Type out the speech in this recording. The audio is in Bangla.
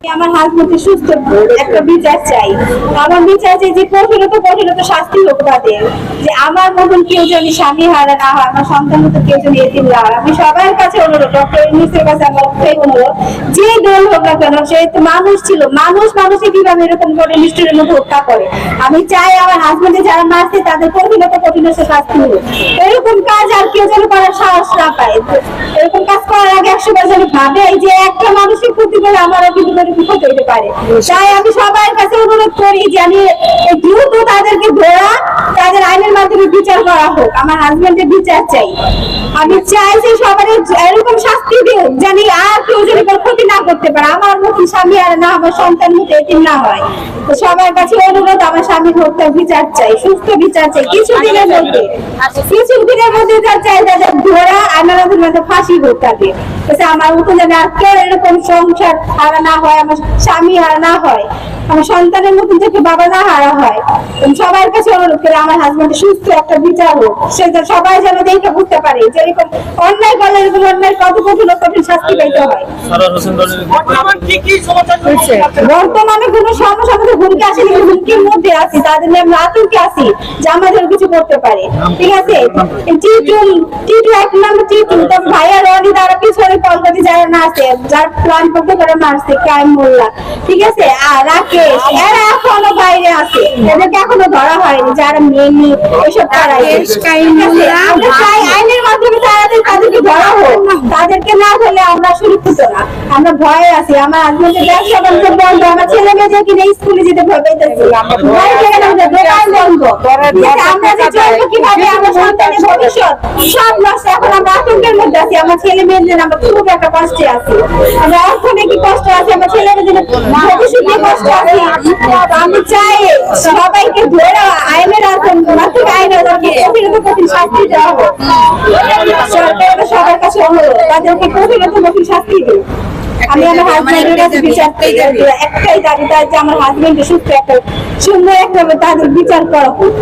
আমার সুস্থ একটা বিচার চাই। আমার বিচার চাই যে শাস্তি হোক তাদের। যে আমার মতন কেউ যেন স্বামী হারা না হয়, আমার সন্তান মতো কেউ এদিন না হয়, আমি সবার কাছে অনুরোধ, ডক্টর কাছে আমার অনুরোধ, যে দল হোক না কেন, সে তো মানুষ ছিল, মানুষ মানুষই কীভাবে এরকম করে নিষ্ঠুরের মধ্যে হত্যা করে? আমি চাই আমার হাজবেন্ডে যারা মারছে, তাদের কঠিনত কঠিনত শাস্তি হোক। এরকম কাজ আর কেউ যেন করার সাহস না পায়। এরকম কাজ করার আইনের শাস্তি দিও জানি আর কেউ যেন ক্ষতি না করতে পারে। আমার মতন স্বামী আর না, আমার সন্তান মতো এতিম না হয়। সবার কাছে অনুরোধ, আমার স্বামীর হত্যার বিচার চাই, সুস্থ বিচার চাই। কিছু দিনের মধ্যে কিছু মধ্যে চাই তাদের ধরা মধ্যে ফাঁসি হোক আমার মতো যেন আর কেউ এরকম সংসার হারা না হয় আমার স্বামী হারা না হয় আমার সন্তানের মতন থেকে বাবা না হারা হয় সবার কাছে অনুরোধ করি আমার হাজবেন্ডের সুস্থ একটা বিচার হোক সে সবাই যেন দেখে বুঝতে পারে যে এরকম অন্যায় করলে এরকম অন্যায় কত কঠিন কঠিন শাস্তি পেতে হয়। সারার হোসেন রনির বর্তমান কি কি বর্তমানে কোনো সমস্যা মধ্যে হুমকি আসেনি হুমকির মধ্যে আছি তাদের নিয়ে আমরা আতঙ্কে আছি যে আমাদের কিছু করতে পারে। ঠিক আছে? টিটু টিটু এক নাম্বার টিটু তবে ভাইয়া রনি তারা পিছনে কলকাতা যারা না আছে যার প্ল্যান করতে করে মারছে ক্রাইম মোল্লা। ঠিক আছে? আর রাকেশ এরা এখনও বাইরে আছে। এদেরকে এখনও ধরা হয়নি যারা মেনি এসব তারাই। রাকেশ, মোল্লা, আইনের মাধ্যমে তাদের তাদেরকে ধরা হোক। তাদেরকে না ধরলে আমরা সুরক্ষিত না। আমরা ভয়ে আছি। আমার হাজবেন্ডের ব্যবসা বাণিজ্য বন্ধ আমার ছেলে মেয়েদের কিনে স্কুলে যেতে ভয় দোকান বন্ধ আমরা যে চলবো কীভাবে আমার সন্তানের ভবিষ্যৎ সব নষ্ট এখন আমরা আতঙ্কের মধ্যে আছি আমার ছেলে মেয়েদের আমরা খুব একটা কষ্টে আছি। আমরা অর্থনৈতিক কষ্ট আছে? আমার ছেলে মেয়েদের ভবিষ্যৎ নিয়ে কষ্ট আছি। আমি চাই সবাইকে ধরে আইনের মাধ্যমে আইনের কঠিন শাস্তি দেওয়া হোক। সবার কাছে অনুরোধ তাদেরকে কঠিন কঠিন শাস্তি দিন আমি আমার হাজবেন্ডের কাছে বিচার চাই যে একটাই দাবি তাই যে আমার হাজবেন্ডের সুস্থ একটা সুন্দর একটা তাদের বিচার করা হোক।